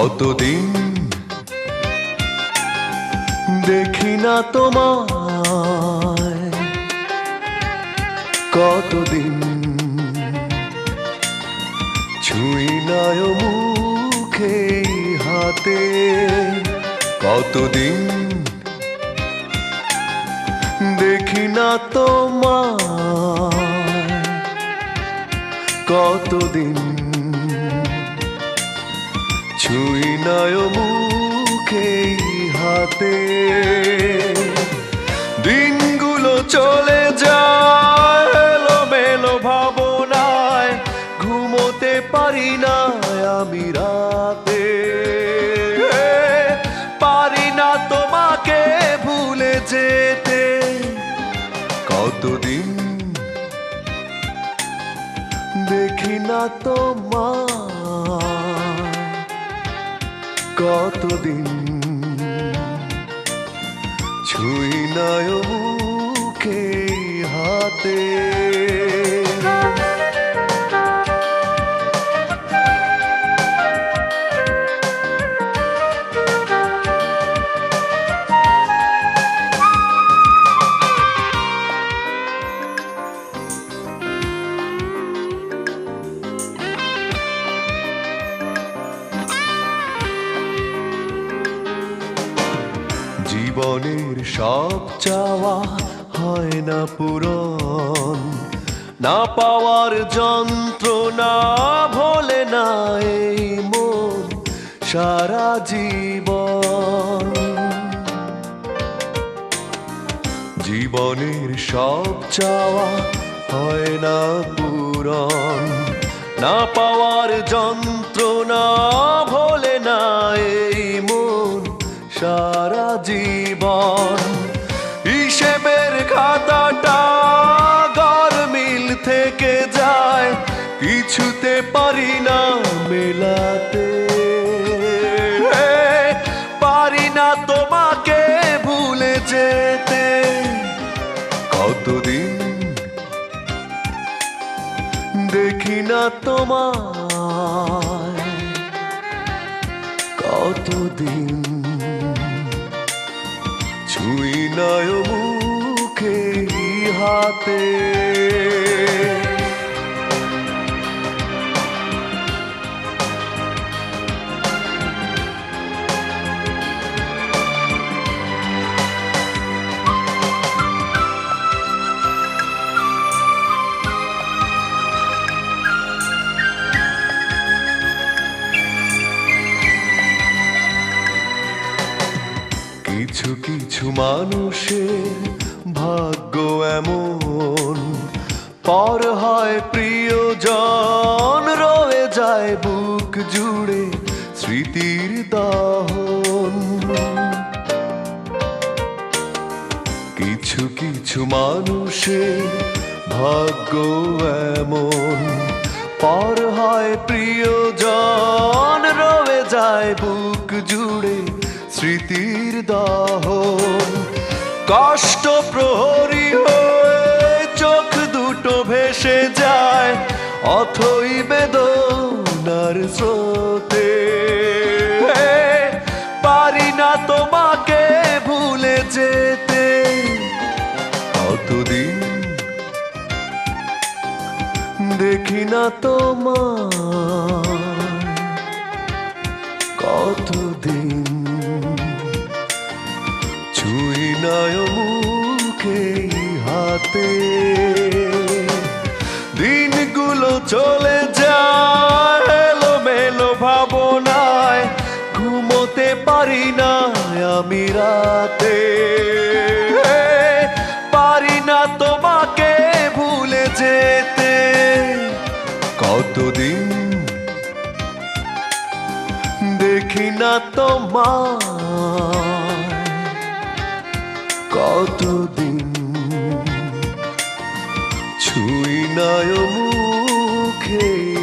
কতদিন? দেখি না তোমায়। কতদিন? ছুঁই নায় মুখে হাতে। কতদিন? দেখি না তোমায়। কতদিন? ছুঁই নয় মুখে হাতে। দিনগুলো চলে যায় মেলো ভাবনায়, ঘুমোতে পারি না আমি রাতে। পারি না তোমাকে ভুলে যেতে। কতদিন দেখি না তোমার কতদিন? ছুঁই নয় হাতে। জীবনের সব চাওয়া হয় না পূরণ। না পাওয়ার যন্ত্রণা ভোলে না এই মন, সারা জীবন। জীবনের সব চাওয়া হয় না পূরণ। না পাওয়ার যন্ত্রণা ভোলে না এই মন সারা জীবন। হিসেবের খাতাটা গরমিল থেকে যায়, কিছুতে পারি না মেলাতে। পারি না তোমাকে ভুলে যেতে। কতদিন দেখি না তোমায়। কতদিন ছুঁই নয় মুখে হাতে। কিছু কিছু মানুষের ভাগ্য এমন। পর হয় প্রিয়জন, রয়ে যায় বুক জুড়ে স্মৃতির দহন। কিছু কিছু মানুষের ভাগ্য এমন। পর হয় প্রিয়জন দহন কষ্ট প্রহরী হয়ে চোখ দুটো ভেসে যায়, অথই বেদনার স্রোতে। পারি না তোমাকে ভুলে যেতে। কতদিন দেখি না তোমার চলে যায় মেলো ভাবনায় ঘুমোতে পারি না আমি রাতে। পারি না তোমাকে ভুলে যেতে। কতদিন দেখি না তোমার কতদিন ছুই নয় okay